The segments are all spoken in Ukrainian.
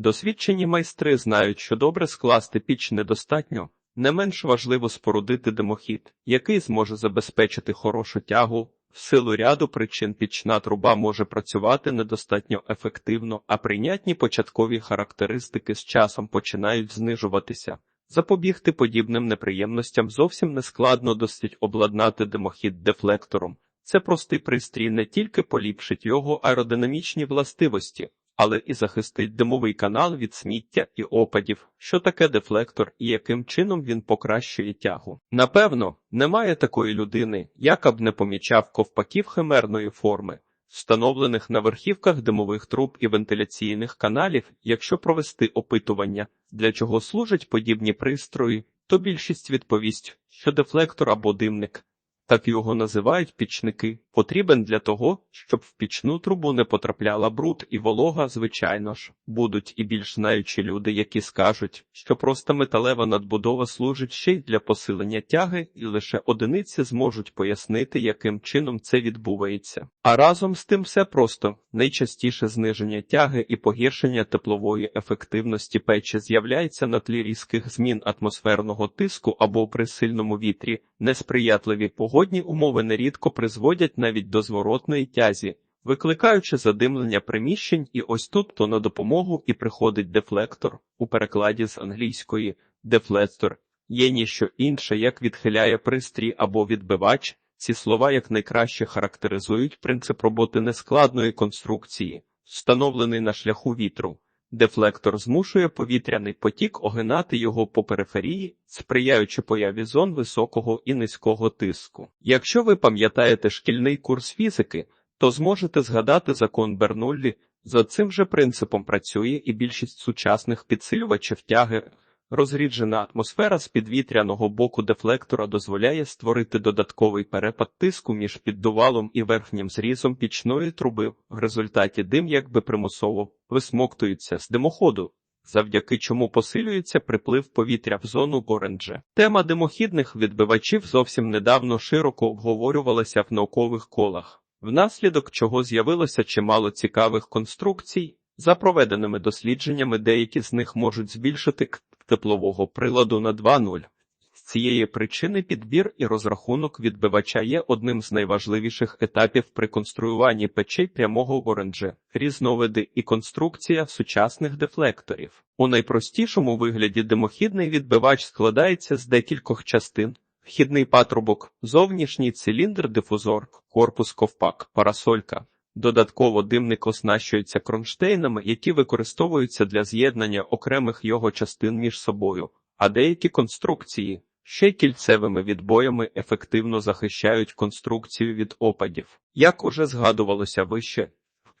Досвідчені майстри знають, що добре скласти піч недостатньо. Не менш важливо спорудити димохід, який зможе забезпечити хорошу тягу. В силу ряду причин пічна труба може працювати недостатньо ефективно, а прийнятні початкові характеристики з часом починають знижуватися. Запобігти подібним неприємностям зовсім не складно досить обладнати димохід дефлектором. Це простий пристрій не тільки поліпшить його аеродинамічні властивості, але і захистить димовий канал від сміття і опадів. Що таке дефлектор і яким чином він покращує тягу? Напевно, немає такої людини, яка б не помічав ковпаків химерної форми, встановлених на верхівках димових труб і вентиляційних каналів, якщо провести опитування, для чого служать подібні пристрої, то більшість відповість, що дефлектор або димник так його називають пічники, потрібен для того, щоб в пічну трубу не потрапляла бруд і волога, звичайно ж, будуть і більш знаючі люди, які скажуть, що просто металева надбудова служить ще й для посилення тяги, і лише одиниці зможуть пояснити, яким чином це відбувається. А разом з тим все просто найчастіше зниження тяги і погіршення теплової ефективності печі з'являється на тлі різких змін атмосферного тиску або при сильному вітрі, несприятливі погодні умови нерідко призводять навіть до зворотної тязі, викликаючи задимлення приміщень, і ось тут то на допомогу і приходить дефлектор у перекладі з англійської дефлектор. Є ніщо інше, як відхиляє пристрій або відбивач. Ці слова якнайкраще характеризують принцип роботи нескладної конструкції, встановлений на шляху вітру. Дефлектор змушує повітряний потік огинати його по периферії, сприяючи появі зон високого і низького тиску. Якщо ви пам'ятаєте шкільний курс фізики, то зможете згадати закон Бернуллі. За цим же принципом працює і більшість сучасних підсилювачів тяги. Розріджена атмосфера з підвітряного боку дефлектора дозволяє створити додатковий перепад тиску між піддувалом і верхнім зрізом пічної труби. В результаті дим якби примусово висмоктується з димоходу, завдяки чому посилюється приплив повітря в зону Горендже. Тема димохідних відбивачів зовсім недавно широко обговорювалася в наукових колах, внаслідок чого з'явилося чимало цікавих конструкцій. За проведеними дослідженнями, деякі з них можуть збільшити теплового приладу на 2.0. З цієї причини підбір і розрахунок відбивача є одним з найважливіших етапів при конструюванні печей прямого оранже, різновиди і конструкція сучасних дефлекторів. У найпростішому вигляді димохідний відбивач складається з декількох частин. Вхідний патрубок, зовнішній циліндр, дифузор, корпус ковпак, парасолька. Додатково димник оснащується кронштейнами, які використовуються для з'єднання окремих його частин між собою, а деякі конструкції ще й кільцевими відбоями ефективно захищають конструкцію від опадів. Як уже згадувалося вище,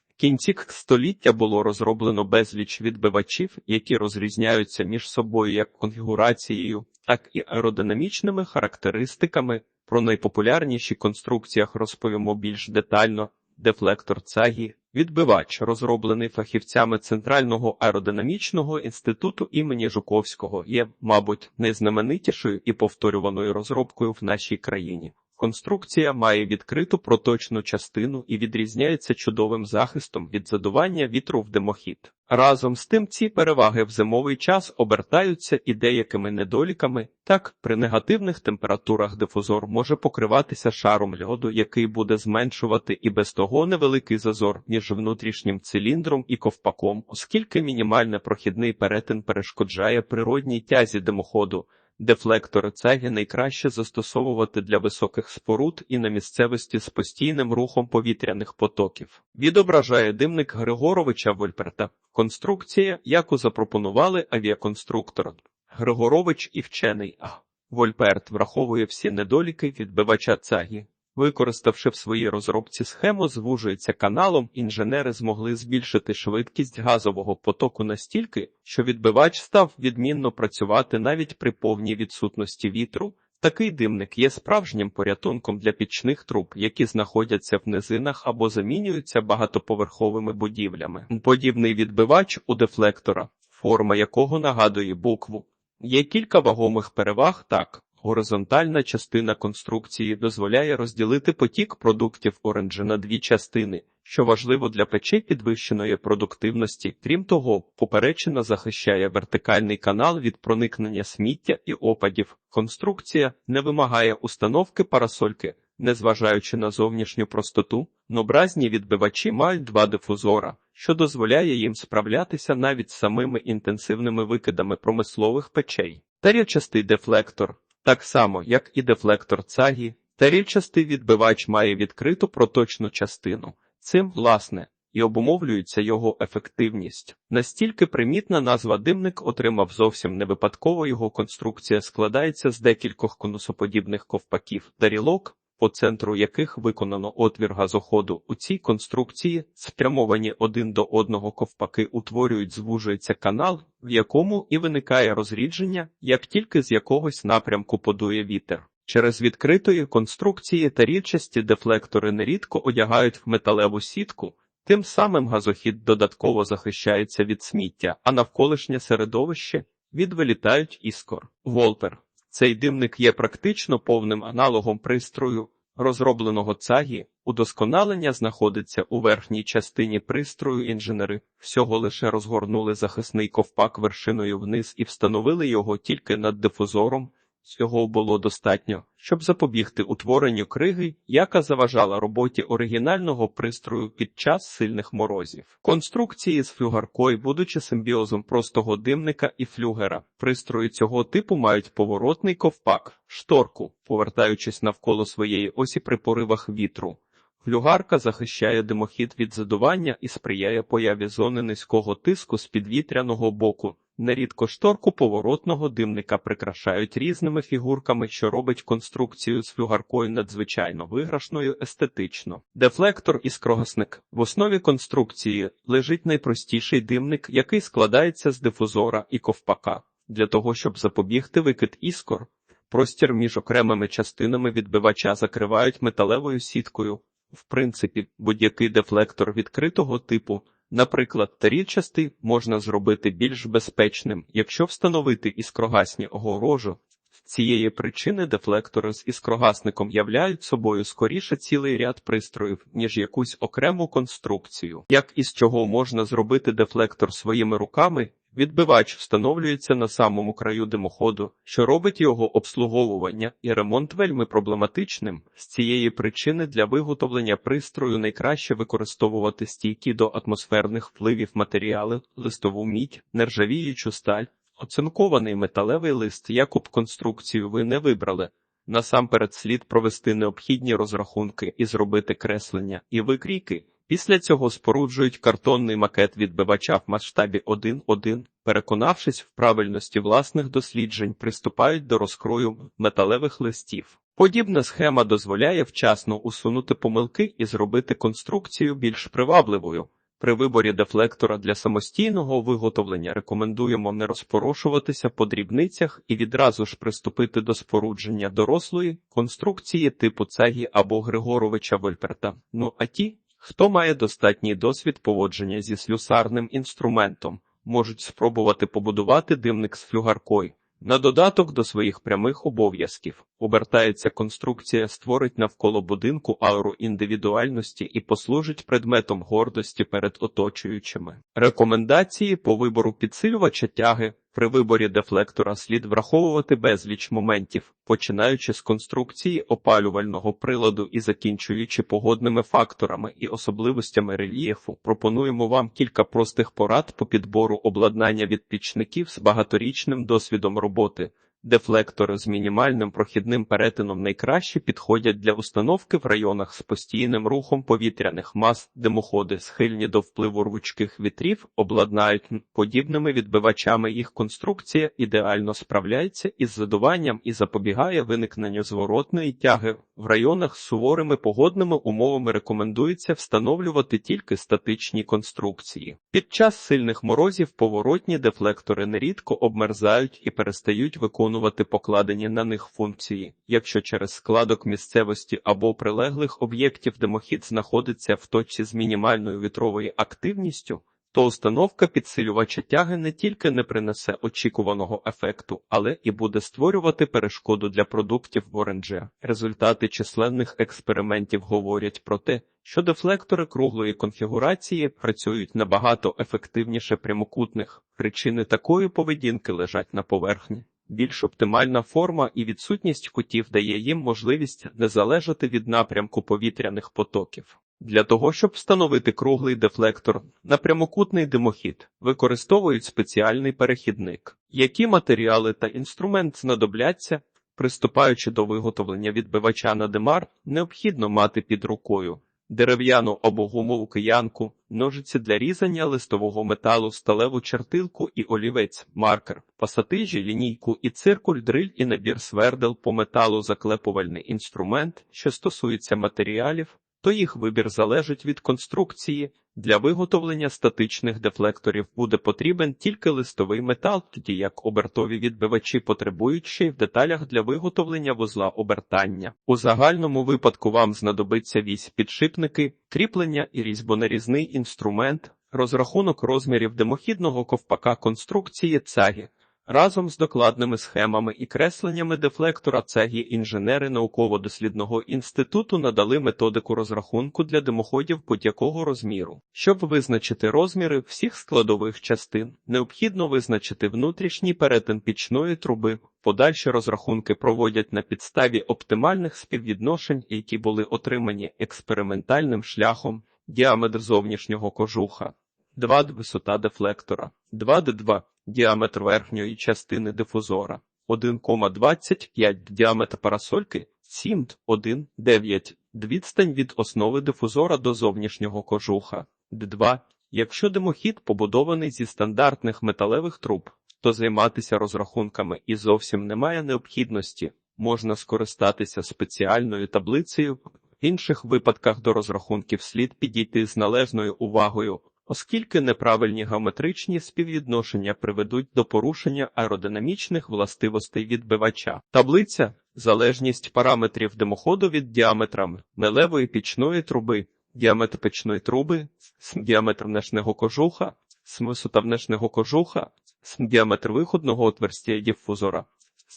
в кінці століття було розроблено безліч відбивачів, які розрізняються між собою як конфігурацією, так і аеродинамічними характеристиками. Про найпопулярніші конструкціях розповімо більш детально. Дефлектор цагі, відбивач, розроблений фахівцями Центрального аеродинамічного інституту імені Жуковського, є, мабуть, найзнаменитішою і повторюваною розробкою в нашій країні. Конструкція має відкриту проточну частину і відрізняється чудовим захистом від задування вітру в димохід. Разом з тим ці переваги в зимовий час обертаються і деякими недоліками. Так, при негативних температурах дифузор може покриватися шаром льоду, який буде зменшувати і без того невеликий зазор між внутрішнім циліндром і ковпаком, оскільки мінімальний прохідний перетин перешкоджає природній тязі димоходу. Дефлектори цегі найкраще застосовувати для високих споруд і на місцевості з постійним рухом повітряних потоків. Відображає димник Григоровича Вольперта. Конструкція, яку запропонували авіаконструктор Григорович і вчений А. Вольперт враховує всі недоліки відбивача цагі. Використавши в своїй розробці схему, звужується каналом, інженери змогли збільшити швидкість газового потоку настільки, що відбивач став відмінно працювати навіть при повній відсутності вітру. Такий димник є справжнім порятунком для пічних труб, які знаходяться в низинах або замінюються багатоповерховими будівлями. Подібний відбивач у дефлектора, форма якого нагадує букву. Є кілька вагомих переваг так. Горизонтальна частина конструкції дозволяє розділити потік продуктів оранжа на дві частини, що важливо для печей підвищеної продуктивності. Крім того, поперечина захищає вертикальний канал від проникнення сміття і опадів. Конструкція не вимагає установки парасольки, незважаючи на зовнішню простоту. Нобразні відбивачі мають два дифузора, що дозволяє їм справлятися навіть з самими інтенсивними викидами промислових печей. Тарілчастий дефлектор, так само як і дефлектор цагі, тарільчастий відбивач має відкриту проточну частину. Цим, власне, і обумовлюється його ефективність. Настільки примітна назва димник отримав зовсім не випадково його конструкція складається з декількох конусоподібних ковпаків тарілок, по центру яких виконано отвір газоходу. У цій конструкції спрямовані один до одного ковпаки утворюють звужується канал, в якому і виникає розрідження, як тільки з якогось напрямку подує вітер. Через відкритої конструкції та рідчасті дефлектори нерідко одягають в металеву сітку, тим самим газохід додатково захищається від сміття, а навколишнє середовище від вилітають іскор. Волпер. Цей димник є практично повним аналогом пристрою, розробленого цагі. Удосконалення знаходиться у верхній частині пристрою. Інженери всього лише розгорнули захисний ковпак вершиною вниз і встановили його тільки над дифузором. Цього було достатньо, щоб запобігти утворенню криги, яка заважала роботі оригінального пристрою під час сильних морозів. Конструкції з флюгаркою, будучи симбіозом простого димника і флюгера, пристрої цього типу мають поворотний ковпак, шторку, повертаючись навколо своєї осі при поривах вітру. Флюгарка захищає димохід від задування і сприяє появі зони низького тиску з підвітряного боку. Нерідко шторку поворотного димника прикрашають різними фігурками, що робить конструкцію з флюгаркою надзвичайно виграшною естетично. Дефлектор і скрогасник. В основі конструкції лежить найпростіший димник, який складається з дифузора і ковпака. Для того, щоб запобігти викид іскор, простір між окремими частинами відбивача закривають металевою сіткою. В принципі, будь-який дефлектор відкритого типу. Наприклад, тарільчастий можна зробити більш безпечним, якщо встановити іскрогасні огорожу. З цієї причини дефлектори з іскрогасником являють собою скоріше цілий ряд пристроїв, ніж якусь окрему конструкцію. Як і з чого можна зробити дефлектор своїми руками, відбивач встановлюється на самому краю димоходу, що робить його обслуговування і ремонт вельми проблематичним. З цієї причини для виготовлення пристрою найкраще використовувати стійкі до атмосферних впливів матеріали, листову мідь, нержавіючу сталь, оцинкований металевий лист, яку б конструкцію ви не вибрали. Насамперед слід провести необхідні розрахунки і зробити креслення і викрійки. Після цього споруджують картонний макет відбивача в масштабі 1.1, переконавшись в правильності власних досліджень, приступають до розкрою металевих листів. Подібна схема дозволяє вчасно усунути помилки і зробити конструкцію більш привабливою. При виборі дефлектора для самостійного виготовлення рекомендуємо не розпорошуватися по дрібницях і відразу ж приступити до спорудження дорослої конструкції типу цегі або Григоровича Вольперта. Ну а ті, Хто має достатній досвід поводження зі слюсарним інструментом, можуть спробувати побудувати димник з флюгаркою. На додаток до своїх прямих обов'язків обертається конструкція, створить навколо будинку ауру індивідуальності і послужить предметом гордості перед оточуючими. Рекомендації по вибору підсилювача тяги при виборі дефлектора слід враховувати безліч моментів, починаючи з конструкції опалювального приладу і закінчуючи погодними факторами і особливостями рельєфу. Пропонуємо вам кілька простих порад по підбору обладнання від пічників з багаторічним досвідом роботи. Дефлектори з мінімальним прохідним перетином найкраще підходять для установки в районах з постійним рухом повітряних мас, димоходи схильні до впливу рвучких вітрів, обладнають подібними відбивачами. Їх конструкція ідеально справляється із задуванням і запобігає виникненню зворотної тяги. В районах з суворими погодними умовами рекомендується встановлювати тільки статичні конструкції. Під час сильних морозів поворотні дефлектори нерідко обмерзають і перестають виконувати виконувати покладені на них функції, якщо через складок місцевості або прилеглих об'єктів димохід знаходиться в точці з мінімальною вітровою активністю, то установка підсилювача тяги не тільки не принесе очікуваного ефекту, але і буде створювати перешкоду для продуктів Воронджа. Результати численних експериментів говорять про те, що дефлектори круглої конфігурації працюють набагато ефективніше прямокутних. Причини такої поведінки лежать на поверхні. Більш оптимальна форма і відсутність кутів дає їм можливість не залежати від напрямку повітряних потоків. Для того, щоб встановити круглий дефлектор на прямокутний димохід, використовують спеціальний перехідник. Які матеріали та інструмент знадобляться, приступаючи до виготовлення відбивача на димар, необхідно мати під рукою дерев'яну або гумову киянку, ножиці для різання листового металу, сталеву чертилку і олівець, маркер, пасатижі, лінійку і циркуль, дриль і набір свердел по металу, заклепувальний інструмент, що стосується матеріалів, то їх вибір залежить від конструкції. Для виготовлення статичних дефлекторів буде потрібен тільки листовий метал, тоді як обертові відбивачі потребують ще й в деталях для виготовлення вузла обертання. У загальному випадку вам знадобиться вісь підшипники, кріплення і різьбонарізний інструмент, розрахунок розмірів димохідного ковпака конструкції цаги. Разом з докладними схемами і кресленнями дефлектора цегі інженери науково-дослідного інституту надали методику розрахунку для димоходів будь-якого розміру. Щоб визначити розміри всіх складових частин, необхідно визначити внутрішній перетин пічної труби. Подальші розрахунки проводять на підставі оптимальних співвідношень, які були отримані експериментальним шляхом, діаметр зовнішнього кожуха. 2 висота дефлектора, 2D2 діаметр верхньої частини дифузора, 1,25 діаметр парасольки, 7,1,9 відстань від основи дифузора до зовнішнього кожуха, Д2. Якщо димохід побудований зі стандартних металевих труб, то займатися розрахунками і зовсім немає необхідності, можна скористатися спеціальною таблицею. В інших випадках до розрахунків слід підійти з належною увагою, оскільки неправильні геометричні співвідношення приведуть до порушення аеродинамічних властивостей відбивача. Таблиця залежність параметрів димоходу від діаметра мелевої пічної труби, діаметр печної труби, діаметр внешнього кожуха, висота внешнього кожуха, діаметр виходного отверстя дифузора,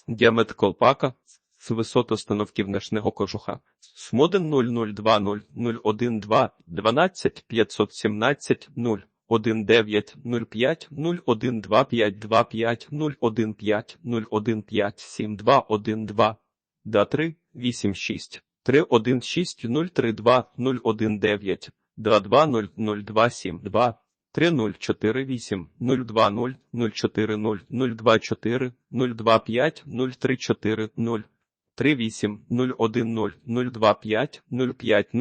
діаметр колпака, з висот установки внешнього кожуха. Смоден 0020 012 12 517 0 1905 0125 25 015 015 7212 да 3 86 316 032 019 220 3048 020 040 024 025 034 0 38 010 025 050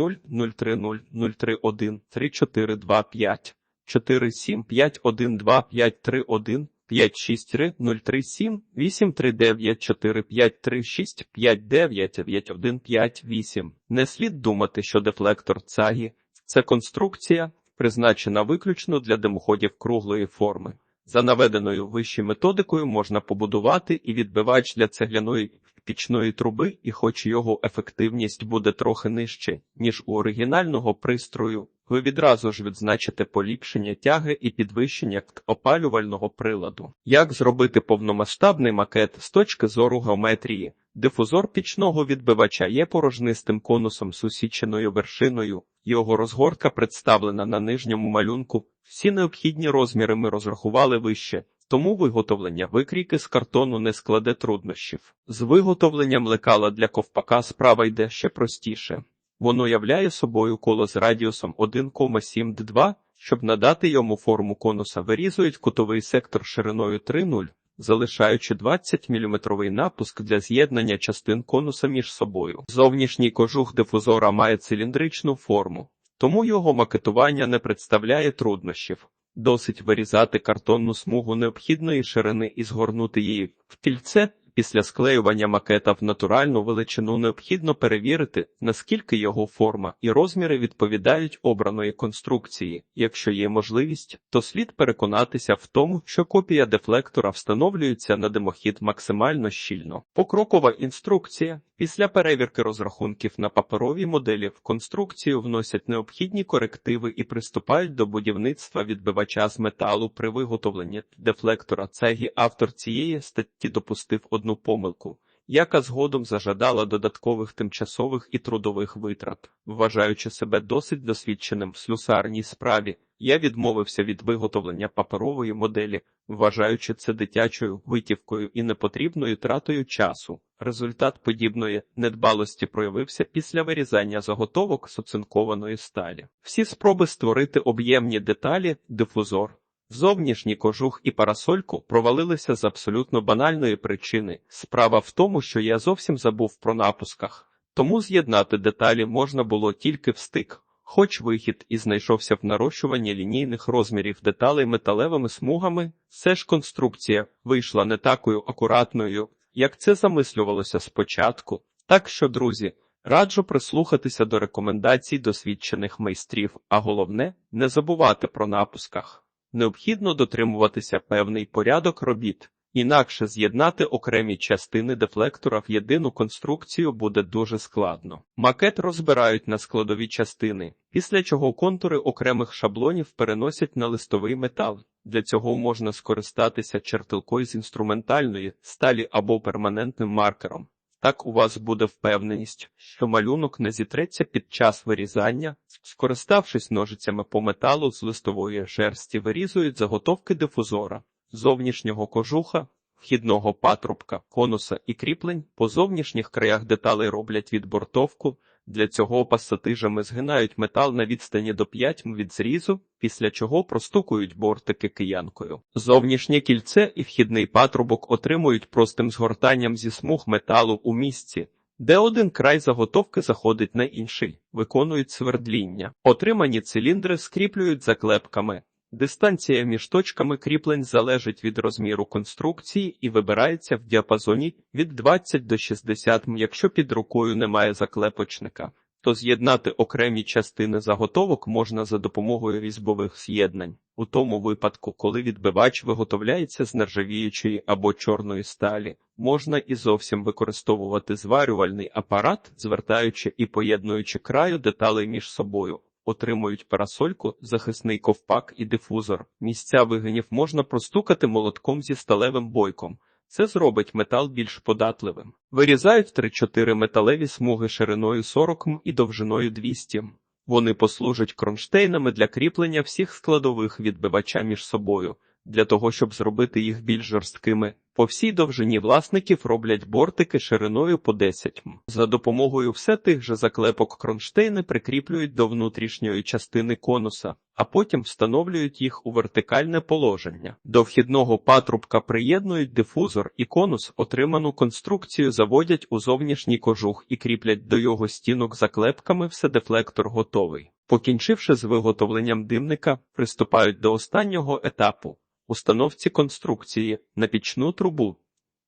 030 031 3425 47 512 531 563 037 839 4536 59 9158. Не слід думати, що дефлектор цагі – це конструкція, призначена виключно для димоходів круглої форми. За наведеною вище методикою можна побудувати і відбивач для цегляної пічної труби, і хоч його ефективність буде трохи нижче, ніж у оригінального пристрою, ви відразу ж відзначите поліпшення тяги і підвищення опалювального приладу. Як зробити повномасштабний макет з точки зору геометрії? Дифузор пічного відбивача є порожнистим конусом з усіченою вершиною, його розгортка представлена на нижньому малюнку. Всі необхідні розміри ми розрахували вище, тому виготовлення викрійки з картону не складе труднощів. З виготовленням лекала для ковпака справа йде ще простіше. Воно являє собою коло з радіусом 1,7 д2, щоб надати йому форму конуса, вирізують кутовий сектор шириною 3,0, залишаючи 20-мм напуск для з'єднання частин конуса між собою. Зовнішній кожух дифузора має циліндричну форму, тому його макетування не представляє труднощів. Досить вирізати картонну смугу необхідної ширини і згорнути її в кільце, Після склеювання макета в натуральну величину необхідно перевірити, наскільки його форма і розміри відповідають обраної конструкції. Якщо є можливість, то слід переконатися в тому, що копія дефлектора встановлюється на димохід максимально щільно. Покрокова інструкція. Після перевірки розрахунків на паперовій моделі в конструкцію вносять необхідні корективи і приступають до будівництва відбивача з металу при виготовленні дефлектора цегі. Автор цієї статті допустив одну помилку, яка згодом зажадала додаткових тимчасових і трудових витрат. Вважаючи себе досить досвідченим в слюсарній справі, я відмовився від виготовлення паперової моделі, вважаючи це дитячою витівкою і непотрібною тратою часу. Результат подібної недбалості проявився після вирізання заготовок з оцинкованої сталі. Всі спроби створити об'ємні деталі, дифузор, Зовнішній кожух і парасольку провалилися з абсолютно банальної причини. Справа в тому, що я зовсім забув про напусках, тому з'єднати деталі можна було тільки в стик. Хоч вихід і знайшовся в нарощуванні лінійних розмірів деталей металевими смугами, все ж конструкція вийшла не такою акуратною, як це замислювалося спочатку. Так що, друзі, раджу прислухатися до рекомендацій досвідчених майстрів, а головне не забувати про напусках. Необхідно дотримуватися певний порядок робіт, інакше з'єднати окремі частини дефлектора в єдину конструкцію буде дуже складно. Макет розбирають на складові частини, після чого контури окремих шаблонів переносять на листовий метал. Для цього можна скористатися чертилкою з інструментальної сталі або перманентним маркером. Так у вас буде впевненість, що малюнок не зітреться під час вирізання. Скориставшись ножицями по металу з листової шерсті, вирізують заготовки дифузора, зовнішнього кожуха, вхідного патрубка, конуса і кріплень. По зовнішніх краях деталей роблять відбортовку. Для цього пасатижами згинають метал на відстані до 5 м від зрізу, після чого простукують бортики киянкою. Зовнішнє кільце і вхідний патрубок отримують простим згортанням зі смуг металу у місці, де один край заготовки заходить на інший, виконують свердління. Отримані циліндри скріплюють заклепками. Дистанція між точками кріплень залежить від розміру конструкції і вибирається в діапазоні від 20 до 60 м. Якщо під рукою немає заклепочника, то з'єднати окремі частини заготовок можна за допомогою різьбових з'єднань. У тому випадку, коли відбивач виготовляється з нержавіючої або чорної сталі, можна і зовсім використовувати зварювальний апарат, звертаючи і поєднуючи краю деталей між собою отримують парасольку, захисний ковпак і дифузор. Місця вигинів можна простукати молотком зі сталевим бойком. Це зробить метал більш податливим. Вирізають 3-4 металеві смуги шириною 40 м і довжиною 200 м. Вони послужать кронштейнами для кріплення всіх складових відбивача між собою. Для того, щоб зробити їх більш жорсткими, по всій довжині власників роблять бортики шириною по 10 м. За допомогою все тих же заклепок кронштейни прикріплюють до внутрішньої частини конуса, а потім встановлюють їх у вертикальне положення. До вхідного патрубка приєднують дифузор і конус, отриману конструкцію заводять у зовнішній кожух і кріплять до його стінок заклепками, все дефлектор готовий. Покінчивши з виготовленням димника, приступають до останнього етапу установці конструкції на пічну трубу.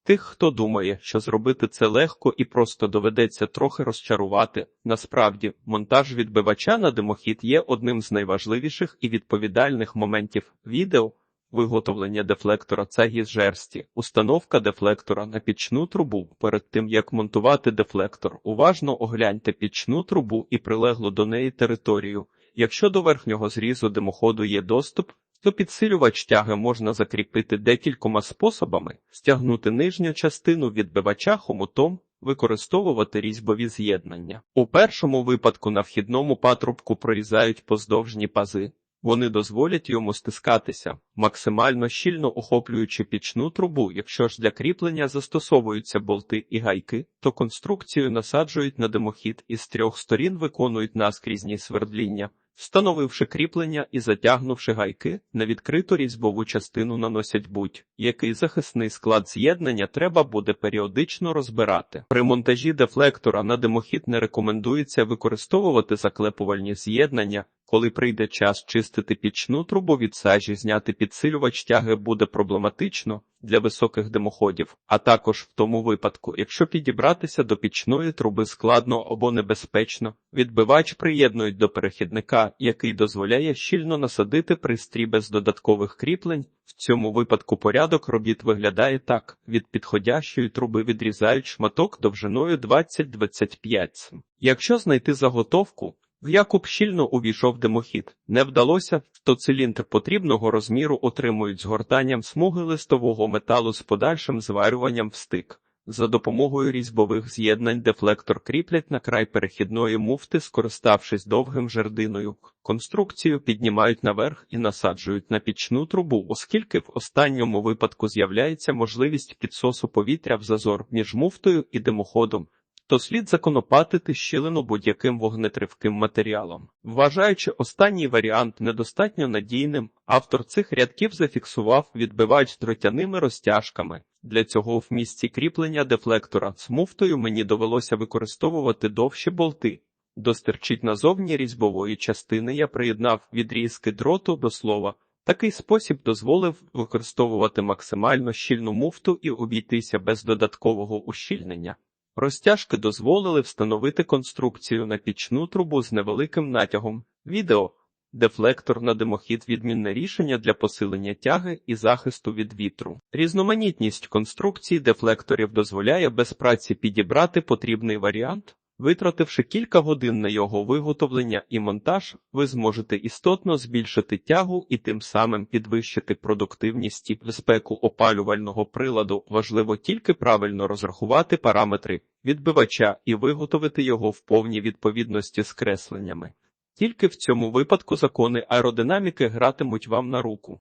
Тих, хто думає, що зробити це легко і просто доведеться трохи розчарувати. Насправді, монтаж відбивача на димохід є одним з найважливіших і відповідальних моментів відео. Виготовлення дефлектора цегі з жерсті, установка дефлектора на пічну трубу. Перед тим як монтувати дефлектор, уважно огляньте пічну трубу і прилеглу до неї територію. Якщо до верхнього зрізу димоходу є доступ, то підсилювач тяги можна закріпити декількома способами: стягнути нижню частину відбивача хомутом, використовувати різьбові з'єднання. У першому випадку на вхідному патрубку прорізають поздовжні пази. Вони дозволять йому стискатися, максимально щільно охоплюючи пічну трубу. Якщо ж для кріплення застосовуються болти і гайки, то конструкцію насаджують на димохід і з трьох сторін виконують наскрізні свердління. Встановивши кріплення і затягнувши гайки, на відкриту різьбову частину наносять будь-який захисний склад з'єднання треба буде періодично розбирати. При монтажі дефлектора на димохід не рекомендується використовувати заклепувальні з'єднання, Коли прийде час чистити пічну трубу від сажі, зняти підсилювач тяги буде проблематично для високих димоходів, а також в тому випадку, якщо підібратися до пічної труби складно або небезпечно, відбивач приєднують до перехідника, який дозволяє щільно насадити пристрій без додаткових кріплень. В цьому випадку порядок робіт виглядає так: від підходящої труби відрізають шматок довжиною 20-25 см. Якщо знайти заготовку, в яку б щільно увійшов димохід, не вдалося, то циліндр потрібного розміру отримують згортанням смуги листового металу з подальшим зварюванням в стик. За допомогою різьбових з'єднань дефлектор кріплять на край перехідної муфти, скориставшись довгим жердиною. Конструкцію піднімають наверх і насаджують на пічну трубу, оскільки в останньому випадку з'являється можливість підсосу повітря в зазор між муфтою і димоходом то слід законопатити щілину будь-яким вогнетривким матеріалом. Вважаючи останній варіант недостатньо надійним, автор цих рядків зафіксував відбивач дротяними розтяжками. Для цього в місці кріплення дефлектора з муфтою мені довелося використовувати довші болти. До стирчить назовні різьбової частини я приєднав відрізки дроту до слова. Такий спосіб дозволив використовувати максимально щільну муфту і обійтися без додаткового ущільнення. Розтяжки дозволили встановити конструкцію на пічну трубу з невеликим натягом. Відео Дефлектор на димохід відмінне рішення для посилення тяги і захисту від вітру. Різноманітність конструкцій дефлекторів дозволяє без праці підібрати потрібний варіант. Витративши кілька годин на його виготовлення і монтаж, ви зможете істотно збільшити тягу і тим самим підвищити продуктивність і безпеку опалювального приладу. Важливо тільки правильно розрахувати параметри відбивача і виготовити його в повній відповідності з кресленнями. Тільки в цьому випадку закони аеродинаміки гратимуть вам на руку.